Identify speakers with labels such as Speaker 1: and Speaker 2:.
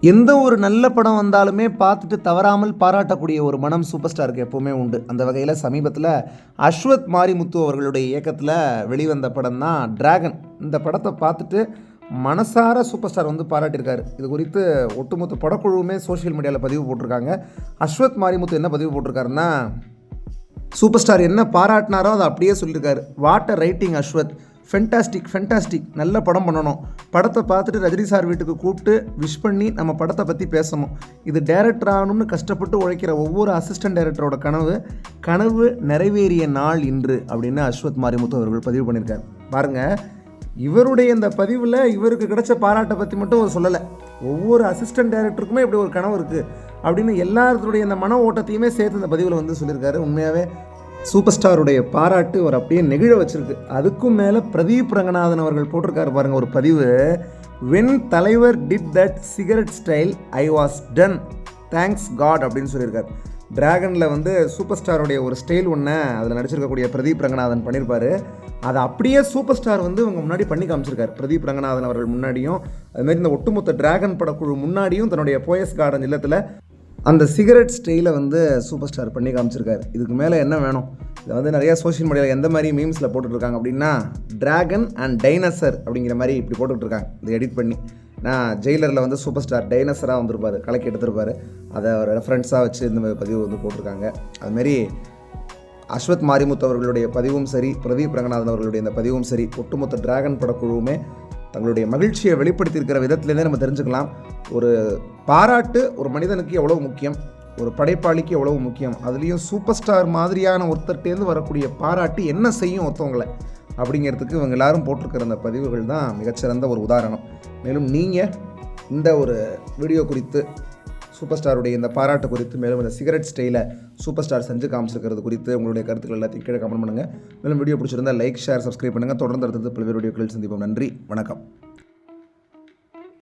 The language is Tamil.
Speaker 1: எந்த ஒரு நல்ல படம் வந்தாலுமே பார்த்துட்டு தவறாமல் பாராட்டக்கூடிய ஒரு மனம் சூப்பர் ஸ்டாருக்கு எப்போவுமே உண்டு. அந்த வகையில் சமீபத்தில் அஸ்வத் மாரிமுத்து அவர்களுடைய இயக்கத்தில் வெளிவந்த படம் தான் டிராகன் இந்த படத்தை பார்த்துட்டு மனசார சூப்பர் ஸ்டார் வந்து பாராட்டியிருக்காரு. இது குறித்து ஒட்டுமொத்த படக்குழுவுமே சோஷியல் மீடியாவில் பதிவு போட்டிருக்காங்க. அஸ்வத் மாரிமுத்து என்ன பதிவு போட்டிருக்காருன்னா சூப்பர் ஸ்டார் என்ன பாராட்டினாரோ அதை அப்படியே சொல்லியிருக்காரு. What a writing Ashwath. Fantastic fantastic நல்ல படம் பண்ணணும். படத்தை பார்த்துட்டு ரஜினி சார் வீட்டுக்கு கூப்பிட்டு விஷ் பண்ணி நம்ம படத்தை பற்றி பேசணும். இது டேரக்டர் ஆகணும்னு கஷ்டப்பட்டு உழைக்கிற ஒவ்வொரு அசிஸ்டன்ட் டைரக்டரோட கனவு கனவு நிறைவேறிய நாள் இன்று அப்படின்னு அஸ்வத் மாரிமுத்து அவர்கள் பதிவு பண்ணியிருக்காரு. பாருங்கள் இவருடைய இந்த பதிவில் இவருக்கு கிடைச்ச பாராட்டை பற்றி மட்டும் அவர் சொல்லலை. ஒவ்வொரு அசிஸ்டன்ட் டைரக்டருக்குமே இப்படி ஒரு கனவு இருக்குது அப்படின்னு எல்லாருடைய இந்த மன ஓட்டத்தையுமே சேர்த்து இந்த பதிவில் வந்து சொல்லியிருக்காரு. உண்மையாகவே சூப்பர் ஸ்டாருடைய பாராட்டு அவர் அப்படியே நெகிழ வச்சிருக்கு. அதுக்கும் மேலே பிரதீப் ரங்கநாதன் அவர்கள் போட்டிருக்காரு பாருங்க ஒரு பதிவு. வென் தலைவர் did that cigarette style I was done thanks God அப்படின்னு சொல்லியிருக்கார். டிராகனில் வந்து சூப்பர் ஸ்டாருடைய ஒரு ஸ்டைல் ஒன்று அதில் நடிச்சிருக்கக்கூடிய பிரதீப் ரங்கநாதன் பண்ணியிருப்பாரு. அதை அப்படியே சூப்பர் ஸ்டார் வந்து இவங்க முன்னாடி பண்ணி காமிச்சிருக்காரு. பிரதீப் ரங்கநாதன் அவர்கள் முன்னாடியும் அதுமாரி இந்த ஒட்டுமொத்த டிராகன் படக்குழு முன்னாடியும் தன்னுடைய போயஸ் கார்டன் இல்லத்தில் அந்த சிகரெட் ஸ்டைலை வந்து சூப்பர் ஸ்டார் பண்ணி காமிச்சிருக்காரு. இதுக்கு மேலே என்ன வேணும்? இதை வந்து நிறையா சோஷியல் மீடியாவில் எந்த மாதிரி மீம்ஸில் போட்டுட்ருக்காங்க அப்படின்னா டிராகன் அண்ட் டைனசர் அப்படிங்கிற மாதிரி இப்படி போட்டுட்ருக்காங்க. இதை எடிட் பண்ணி. நான் ஜெயிலரில் வந்து சூப்பர் ஸ்டார் டைனசராக வந்திருப்பார் கலக்கி எடுத்திருப்பார். அதை ஒரு ரெஃபரன்ஸாக வச்சு இந்த மாதிரி பதிவு வந்து போட்டிருக்காங்க. அதுமாரி அஸ்வத் மாரிமுத்து அவர்களுடைய பதிவும் சரி பிரதீப் ரங்கநாதன் அவர்களுடைய இந்த பதிவும் சரி ஒட்டுமொத்த டிராகன் படக்குழுவுமே தங்களுடைய மகிழ்ச்சியை வெளிப்படுத்தியிருக்கிற விதத்துலேருந்தே நம்ம தெரிஞ்சுக்கலாம். ஒரு பாராட்டு ஒரு மனிதனுக்கு எவ்வளோ முக்கியம்? ஒரு படைப்பாளிக்கு எவ்வளவு முக்கியம்? அதுலேயும் சூப்பர் ஸ்டார் மாதிரியான ஒருத்தர்கிட்டேருந்து வரக்கூடிய பாராட்டு என்ன செய்யும் ஒருத்தவங்களை? அப்படிங்கிறதுக்கு இவங்க எல்லாரும் போட்டிருக்கிற அந்த பதிவுகள் தான் மிகச்சிறந்த ஒரு உதாரணம். மேலும் நீங்கள் இந்த ஒரு வீடியோ குறித்து சூப்பர் ஸ்டாருடைய இந்த பாராட்டு குறித்து மேலும் இந்த சிகரெட் ஸ்டைலை சூப்பர் ஸ்டார் செஞ்சு காமிச்சிருக்கிறது குறித்து உங்களுடைய கருத்துக்கள் எல்லாத்தையும் கீழே கமெண்ட் பண்ணுங்கள் மேலும் வீடியோ பிடிச்சிருந்தா லைக் ஷேர் சப்ஸ்கிரைப் பண்ணுங்கள் தொடர்ந்து அடுத்தது பல்வேறு வீடியோக்களில் சந்திப்போம். நன்றி. வணக்கம்.